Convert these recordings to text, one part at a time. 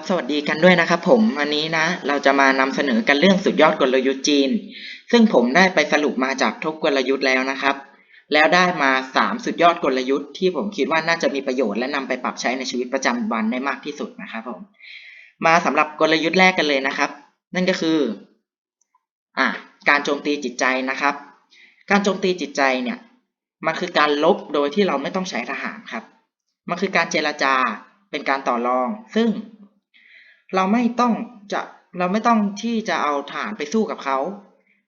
ับสวัสดีกันด้วยนะครับผม วันนี้นะ เราจะมานำเสนอกันเรื่องสุดยอดกลยุทธ์จีน ซึ่งผมได้ไปสรุปมาจากทุกกลยุทธ์แล้วนะครับ แล้วได้มาสามสุดยอดกลยุทธ์ที่ผมคิดว่าน่าจะมีประโยชน์และนำไปปรับใช้ในชีวิตประจำวันได้มากที่สุดนะครับผม มาสำหรับกลยุทธ์แรกกันเลยนะครับ นั่นก็คืออะการโจมตีจิตใจนะครับ การโจมตีจิตใจเนี่ย มันคือการลบโดยที่เราไม่ต้องใช้ทหารครับ มันคือการเจรจาเป็นการต่อรอง ซึ่ง เราไม่ต้องจะเราไม่ต้องที่จะเอาฐานไปสู้กับเขา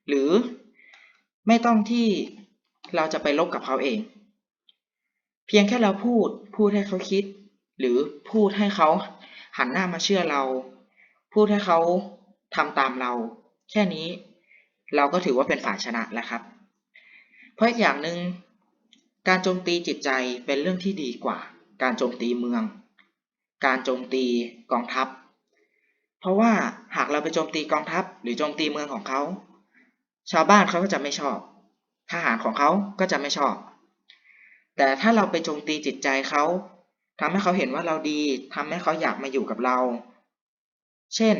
หรือไม่ต้องที่เราจะไปลบกับเขาเอง เพียงแค่เราพูดพูดให้เขาคิด หรือพูดให้เขาหันหน้ามาเชื่อเรา พูดให้เขาทำตามเรา แค่นี้เราก็ถือว่าเป็นฝ่ายชนะแล้วครับ เพราะอีกอย่างหนึ่งการโจมตีจิตใจเป็นเรื่องที่ดีกว่า การโจมตีเมือง การโจมตีกองทัพ เพราะว่าหากเราไปโจมตีกองทัพหรือโจมตีเมืองของเขา ชาวบ้านเขาก็จะไม่ชอบ ทหารของเขาก็จะไม่ชอบ แต่ถ้าเราไปโจมตีจิตใจเขาทำให้เขาเห็นว่าเราดีทำให้เขาอยากมาอยู่กับเรา เช่น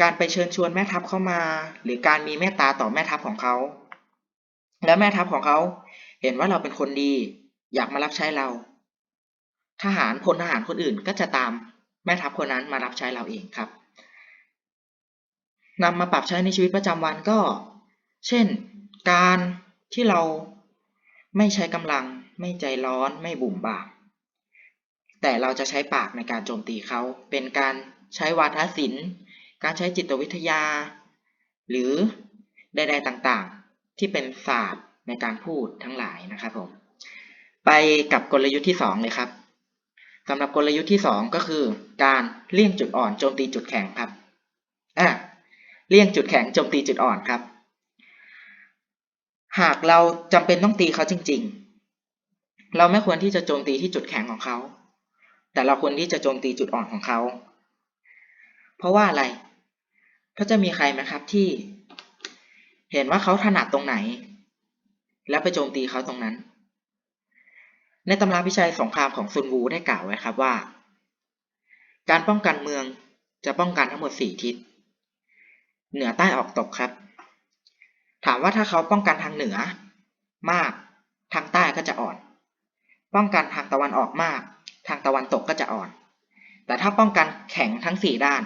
การไปเชิญชวนแม่ทัพเข้ามา หรือการมีเมตตาต่อแม่ทัพของเขา แล้วแม่ทัพของเขาเห็นว่าเราเป็นคนดี อยากมารับใช้เรา ทหารพลทหารคนอื่นก็จะตาม แม่ทัพคนนั้นมารับใช้เราเองครับนำมาปรับใช้ในชีวิตประจำวันก็ เช่น การที่เราไม่ใช้กำลัง ไม่ใจร้อน ไม่บุ่มบามแต่เราจะใช้ปากในการโจมตีเขา เป็นการใช้วาทศิลป์ การใช้จิตวิทยา หรือใดๆต่างๆ ที่เป็นศาสตร์ในการพูดทั้งหลายนะครับผม ไปกับกลยุทธ์ที่สองเลยครับ สำหรับกลยุทธ์ที่สองก็คือการเลี่ยงจุดอ่อนโจมตีจุดแข็งครับอะเลี่ยงจุดแข็งโจมตีจุดอ่อนครับ หากเราจำเป็นต้องตีเขาจริง ๆ เราไม่ควรที่จะโจมตีที่จุดแข็งของเขา แต่เราควรที่จะโจมตีจุดอ่อนของเขา เพราะว่าอะไร เพราะจะมีใครไหมครับที่ เห็นว่าเขาถนัดตรงไหน แล้วไปโจมตีเขาตรงนั้น ในตำราพิชัยสงครามของซุนวูได้กล่าวไว้ครับว่า การป้องกันเมืองจะป้องกันทั้งหมดสี่ทิศ เหนือใต้ออกตกครับ ถามว่าถ้าเขาป้องกันทางเหนือ มาก ทางใต้ก็จะอ่อน ป้องกันทางตะวันออกมาก ทางตะวันตกก็จะอ่อน แต่ถ้าป้องกันแข็งทั้งสี่ด้าน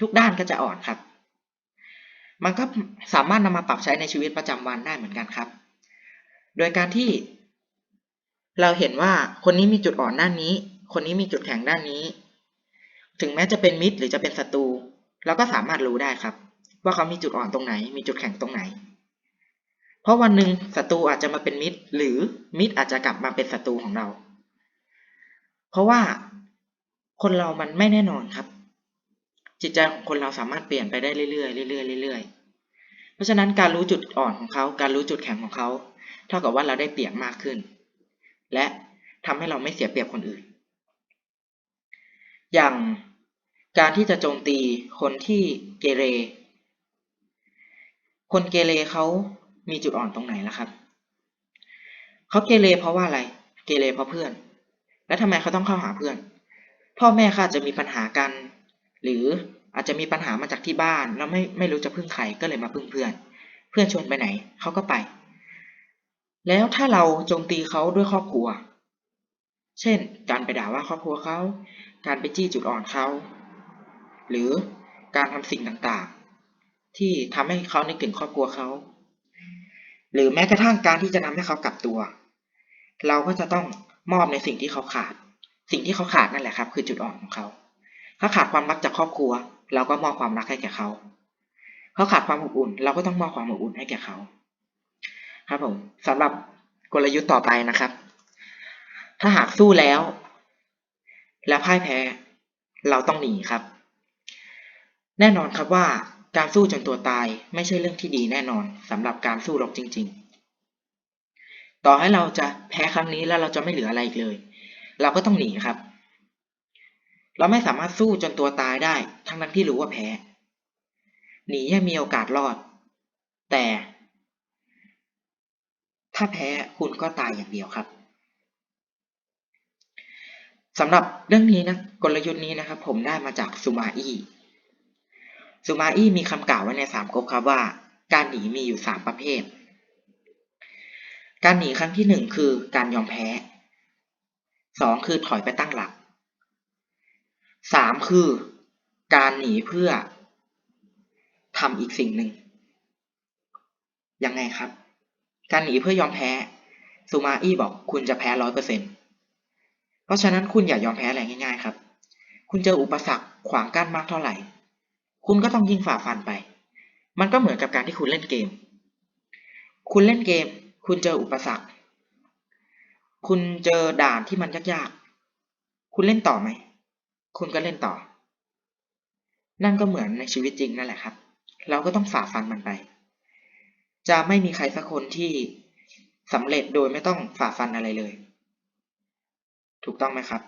ทุกด้านก็จะอ่อนครับ มันก็สามารถนำมาปรับใช้ในชีวิตประจำวันได้เหมือนกันครับ โดยการที่ เราเห็นว่าคนนี้มีจุดอ่อนด้านนี้ คนนี้มีจุดแข็งด้านนี้ ถึงแม้จะเป็นมิตรหรือจะเป็นศัตรูเราก็สามารถรู้ได้ครับ ว่าเขามีจุดอ่อนตรงไหน มีจุดแข็งตรงไหน เพราะวันหนึ่งศัตรูอาจจะมาเป็นมิตร หรือมิตรอาจจะกลับมาเป็นศัตรูของเรา เพราะว่าคนเรามันไม่แน่นอนครับ จิตใจของคนเราสามารถเปลี่ยนไปได้เรื่อยๆเรื่อยๆเรื่อยๆเพราะฉะนั้นการรู้จุดอ่อนของเขา การรู้จุดแข็งของเขา เท่ากับว่าเราได้เปรียบมากขึ้น และทำให้เราไม่เสียเปรียบคนอื่น อย่างการที่จะโจมตีคนที่เกเร คนเกเรเขามีจุดอ่อนตรงไหนล่ะครับ เขาเกเรเพราะว่าอะไร เกเรเพราะเพื่อน แล้วทำไมเขาต้องเข้าหาเพื่อน พ่อแม่เขาอาจจะมีปัญหากัน หรืออาจจะมีปัญหามาจากที่บ้าน แล้วไม่ไม่รู้จะพึ่งใครก็เลยมาพึ่งเพื่อน เพื่อนชวนไปไหนเขาก็ไป แล้วถ้าเราโจมตีเขาด้วยครอบครัว เช่น การไปด่าว่าครอบครัวเขา การไปจี้จุดอ่อนเขา หรือการทำสิ่งต่างๆ ที่ทำให้เขาในกถึงครอบครัวเขา หรือแม้กระทั่งการที่จะทำให้เขากลับตัว เราก็จะต้องมอบในสิ่งที่เขาขาด สิ่งที่เขาขาดนั่นแหละครับ คือจุดอ่อนของเขาเขาขาดความรักจากครอบครัว เราก็มอบความรักให้แก่เขา เขาขาดความอบอุ่น เราก็ต้องมอบความอบอุ่นให้แก่เขา ครับผมสำหรับกลยุทธ์ต่อไปนะครับ ถ้าหากสู้แล้ว แล้วพ่ายแพ้ เราต้องหนีครับ แน่นอนครับว่าการสู้จนตัวตายไม่ใช่เรื่องที่ดีแน่นอนสำหรับการสู้รบจริง ๆ ต่อให้เราจะแพ้ครั้งนี้แล้วเราจะไม่เหลืออะไรอีกเลย เราก็ต้องหนีครับ เราไม่สามารถสู้จนตัวตายได้ ทั้งนั้นที่รู้ว่าแพ้ หนียังมีโอกาสรอด แต่ ถ้าแพ้คุณก็ตายอย่างเดียวครับสำหรับเรื่องนี้นะกลยุทธ์นี้นะครับ ผมได้มาจากซูมาอี้ซูมาอี้มีคำกล่าวไว้ในสามก๊กครับว่า การหนีมีอยู่สามประเภท การหนีครั้งที่หนึ่งคือการยอมแพ้สองคือถอยไปตั้งหลักสามคือการหนีเพื่อทำอีกสิ่งหนึ่งยังไงครับ การหนีเพื่อยอมแพ้ซูมาอี้บอกคุณจะแพ้ร้อยเปอร์เซ็นต์เพราะฉะนั้นคุณอย่ายอมแพ้อะไรง่ายๆครับ คุณเจออุปสรรคขวางกั้นมากเท่าไหร่ คุณก็ต้องยิงฝ่าฟันไป มันก็เหมือนกับการที่คุณเล่นเกม คุณเล่นเกม คุณเจออุปสรรค คุณเจอด่านที่มันยากๆ คุณเล่นต่อไหม คุณก็เล่นต่อ นั่นก็เหมือนในชีวิตจริงนั่นแหละครับ เราก็ต้องฝ่าฟันมันไป จะไม่มีใครสักคนที่สำเร็จโดยไม่ต้องฝ่าฟันอะไรเลย ถูกต้องไหมครับ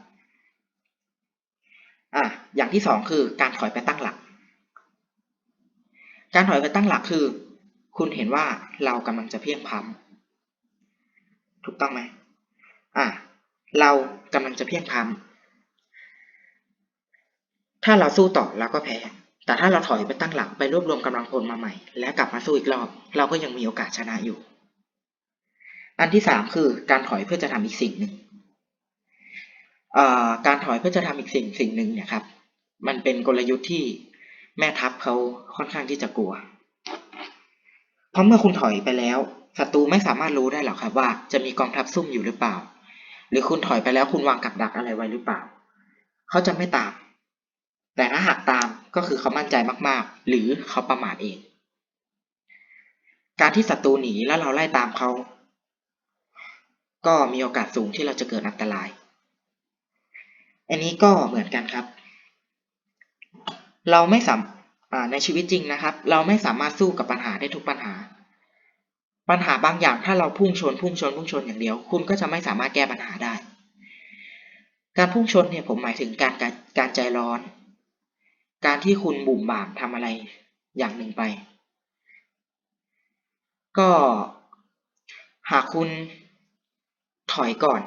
อะอย่างที่สองคือการถอยไปตั้งหลัก การถอยไปตั้งหลักคือ คุณเห็นว่าเรากำลังจะเพียงพล้ำถูกต้องไหมอะเรากำลังจะเพียงพล้ำถ้าเราสู้ต่อเราก็แพ้ แต่ถ้าเราถอยไปตั้งหลักไปรวบรวมกำลังพลมาใหม่ และกลับมาสู้อีกรอบ เราก็ยังมีโอกาสชนะอยู่ อันที่สามคือการถอยเพื่อจะทำอีกสิ่งหนึ่งการถอยเพื่อจะทำอีกสิ่งสิ่งหนึ่งเนี่ยครับ มันเป็นกลยุทธ์ที่แม่ทัพเขาค่อนข้างที่จะกลัว เพราะเมื่อคุณถอยไปแล้วศัตรูไม่สามารถรู้ได้หรอกครับว่าจะมีกองทัพซุ่มอยู่หรือเปล่า หรือคุณถอยไปแล้วคุณวางกับดักอะไรไว้หรือเปล่า เขาจะไม่ตาม แต่ถ้าหากตาม ก็คือเขามั่นใจมากๆ หรือเขาประมาทเอง การที่ศัตรูหนีแล้วเราไล่ตามเขา ก็มีโอกาสสูงที่เราจะเกิดอันตราย อันนี้ก็เหมือนกันครับ เราไม่สามารถในชีวิตจริงนะครับ เราไม่สามารถสู้กับปัญหาได้ทุกปัญหา ปัญหาบางอย่างถ้าเราพุ่งชน พุ่งชน พุ่งชนอย่างเดียว คุณก็จะไม่สามารถแก้ปัญหาได้ การพุ่งชนเนี่ยผมหมายถึงการการการใจร้อน การที่คุณบุ่มบ่ามทำอะไรอย่างหนึ่งไป ก็หากคุณถอยก่อน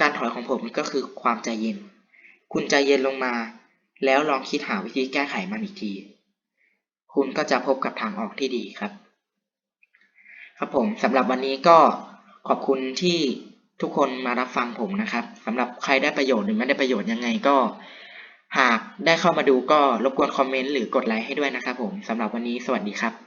การถอยของผมก็คือความใจเย็น คุณใจเย็นลงมา แล้วลองคิดหาวิธีแก้ไขมันอีกที คุณก็จะพบกับทางออกที่ดีครับ ครับผมสำหรับวันนี้ก็ขอบคุณที่ทุกคนมารับฟังผมนะครับสำหรับใครได้ประโยชน์หรือไม่ได้ประโยชน์ยังไงก็ หากได้เข้ามาดูก็รบกวนคอมเมนต์หรือกดไลค์ให้ด้วยนะครับผมสำหรับวันนี้สวัสดีครับ